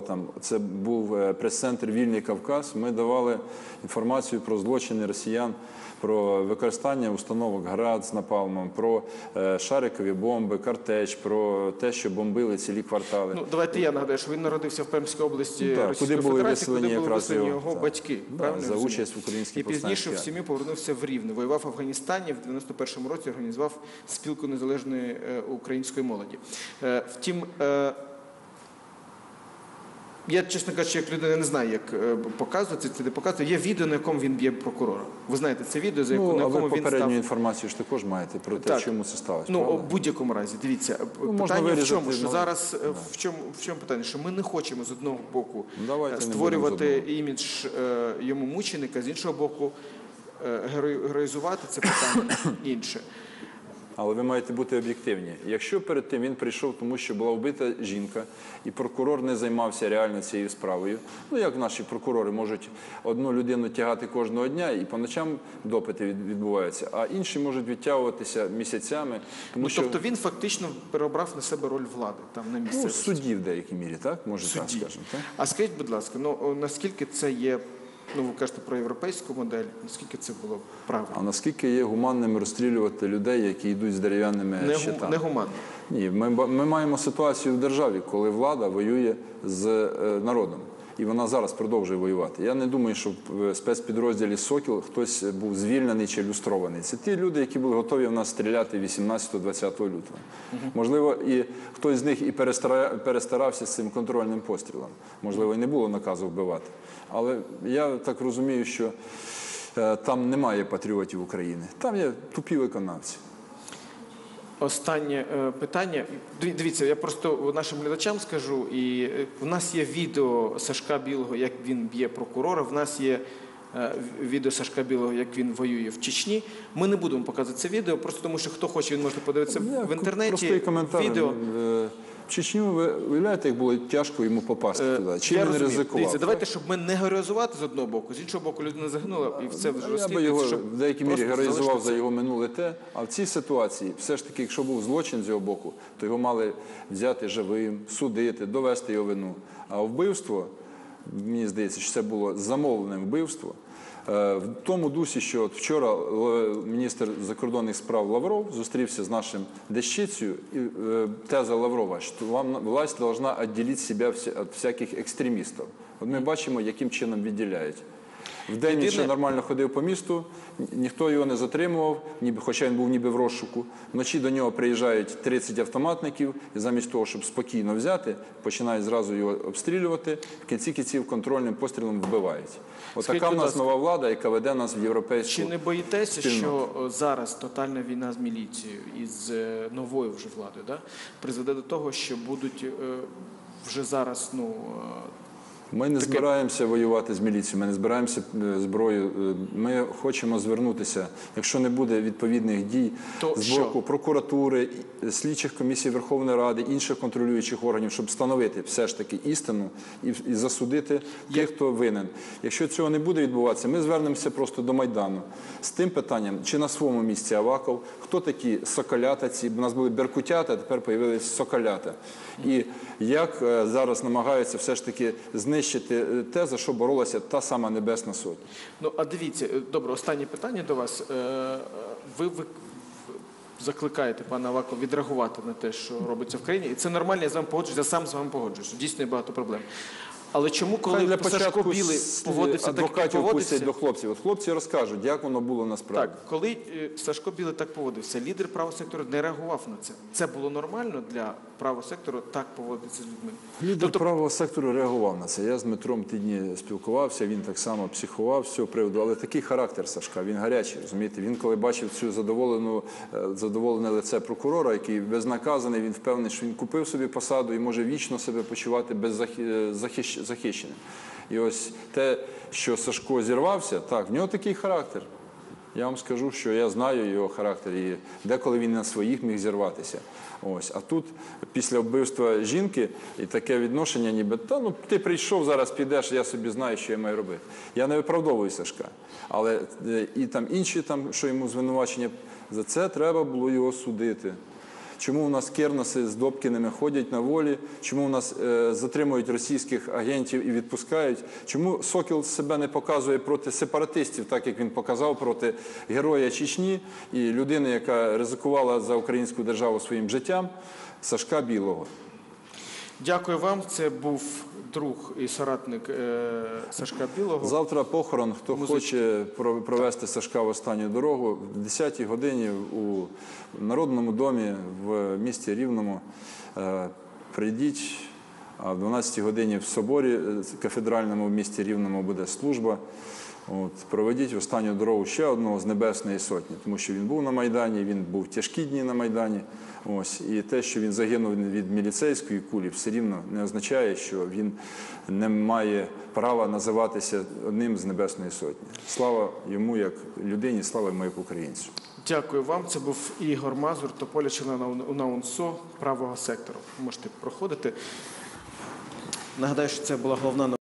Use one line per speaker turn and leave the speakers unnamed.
там. Це був е, прес-центр Вільний Кавказ. Ми давали інформацію про злочини росіян, про використання установок ГРАД з напалмом, про е, шарикові бомби, картеч, про те, що бомбили цілі квартали.
Ну, давайте я нагадаю, що він народився в Пермській області
так,
Російської
куди були
Федерації,
виселені
куди були виселені
його,
його
так.
батьки. Правильно
за участь в українській
І пізніше в сім'ю повернувся в Рівне. Воював в Афганістані в 91-му році, організував спілку незалежної е, української молоді. Втім, я, чесно кажучи, як людина не знаю, як е, показувати це, не показувати. Є відео, на якому він б'є прокурора. Ви знаєте, це відео, за яку,
Ну,
на
а ви
якому він
попередню
став.
інформацію ж також маєте про те,
Так.
чому це сталося.
Ну,
правда?
у будь-якому разі, дивіться,
Ну, можна
питання в чому? Що
ну,
зараз е, в чому в чому питання? Що ми не хочемо з одного боку
Ну, давайте
е, створювати імідж е, йому мученика, з іншого боку, е, героїзувати це питання інше.
Але ви маєте бути об'єктивні. Якщо перед тим він прийшов, тому що була вбита жінка, і прокурор не займався реально цією справою. Ну як наші прокурори можуть одну людину тягати кожного дня, і по ночам допити відбуваються, а інші можуть відтягуватися місяцями, тому
Ну,
що
тобто він фактично перебрав на себе роль влади там на
ну, судді в деякій мірі, так може так
Судді.
скажемо. Так?
А скажіть, будь ласка, ну наскільки це є, ну ви кажете про європейську модель, наскільки це було правильно?
А наскільки є гуманним розстрілювати людей, які йдуть з дерев'яними
Не,
щитами?
не гуманно.
Ні, ми, ми маємо ситуацію в державі, коли влада воює з е, народом. І вона зараз продовжує воювати. Я не думаю, що в спецпідрозділі Сокіл хтось був звільнений чи люстрований. Це ті люди, які були готові в нас стріляти 18-20 лютого. Можливо, і хтось з них і перестара- перестарався з цим контрольним пострілом. Можливо, і не було наказу вбивати. Але я так розумію, що е, там немає патріотів України. Там є тупі виконавці.
Останнє е, питання. Дивіться, я просто нашим глядачам скажу. І е, в нас є відео Сашка Білого, як він б'є прокурора. В нас є е, відео Сашка Білого, як він воює в Чечні. Ми не будемо показувати це відео, просто тому що хто хоче, він може подивитися
Я
в інтернеті.
Простий коментар.
Відео.
В Чечню ви уявляєте, як було тяжко йому попасти
Е,
туди. Чим
я
він
розумію.
ризикував?
Дивіться, давайте, щоб ми не героїзувати з одного боку, з іншого боку, людина загинула, і все вже
Я би
розслідується,
його
щоб
в деякій мірі
просто
героїзував
залишити
за
це.
його минуле те. А в цій ситуації, все ж таки, якщо був злочин з його боку, то його мали взяти живим, судити, довести його вину. А вбивство, мені здається, що це було замовлене вбивство. Е, В тому дусі, що от вчора е, міністр закордонних справ Лавров зустрівся з нашим Дещицею, і е, теза Лаврова, що вам власть повинна відділити себе від всяких екстремістів. От ми бачимо, яким чином відділяють. В день він ще нормально ходив по місту, ніхто його не затримував, ніби, хоча він був ніби в розшуку. Вночі до нього приїжджають 30 автоматників, і замість того, щоб спокійно взяти, починають зразу його обстрілювати. В кінці кінців контрольним пострілом вбивають. От
Скажіть,
така в нас нова влада, яка веде нас в європейську.
Чи не боїтеся,
спільноту.
що зараз тотальна війна з міліцією і з е, новою вже владою да, призведе до того, що будуть е, вже зараз ну, е,
Ми не збираємося воювати з міліцією, ми не збираємося е, зброю. Е, Ми хочемо звернутися, якщо не буде відповідних дій
То
з
що?
боку прокуратури, слідчих комісій Верховної Ради, інших контролюючих органів, щоб встановити все ж таки істину і, і засудити тих, хто винен. Якщо цього не буде відбуватися, ми звернемося просто до Майдану з тим питанням, чи на своєму місці Аваков, хто такі соколята ці, у нас були беркутята, а тепер появились соколята. І як е, зараз намагаються все ж таки знищити е, те, за що боролася та сама Небесна Сотня.
Ну, а дивіться, е, добре, останнє питання до вас. Е, Ви, ви закликаєте пана Авако відреагувати на те, що робиться в країні. І це нормально, я з вами погоджуюся, я сам з вами погоджуюся. Дійсно є багато проблем. Але чому, коли
для
Сашко
початку
Білий поводиться так, як
пустять до хлопців. От хлопці розкажуть, як воно було насправді.
Так, коли е, Сашко Білий так поводився, лідер правого сектору не реагував на це. Це було нормально для правого сектору так поводитися з людьми.
Лідер
Тобто-
правого сектору реагував на це. Я з Дмитром ті дні спілкувався, він так само психував з цього приводу, але такий характер Сашка, він гарячий, розумієте. Він коли бачив цю задоволену, е, задоволене лице прокурора, який безнаказаний, він впевнений, що він купив собі посаду і може вічно себе почувати беззахищеним. І ось те, що Сашко зірвався, так, в нього такий характер. Я вам скажу, що я знаю його характер, і деколи він на своїх міг зірватися. Ось. А тут, після вбивства жінки, і таке відношення, ніби та ну ти прийшов, зараз підеш, я собі знаю, що я маю робити. Я не виправдовую Сашка. Але е, і там інші, там, що йому звинувачення, за це треба було його судити. Чому у нас керноси з Добкіними ходять на волі, чому у нас е, затримують російських агентів і відпускають, чому Сокіл себе не показує проти сепаратистів, так як він показав проти героя Чечні і людини, яка ризикувала за українську державу своїм життям, Сашка Білого.
Дякую вам. Це був друг і соратник е, Сашка Білого.
Завтра похорон. Хто хоче про- провести Сашка в останню дорогу, в 10-й годині у Народному домі в місті Рівному. Е, Прийдіть, а в 12-й годині в соборі е, кафедральному в місті Рівному буде служба. От, проведіть останню дорогу ще одного з Небесної Сотні, тому що він був на Майдані, він був тяжкі дні на Майдані. Ось, і те, що він загинув від міліцейської кулі, все рівно не означає, що він не має права називатися одним з Небесної Сотні. Слава йому як людині, слава йому як українцю.
Дякую вам. Це був Ігор Мазур, тополя члена УНАУНСО правого сектору. Можете проходити. Нагадаю, що це була головна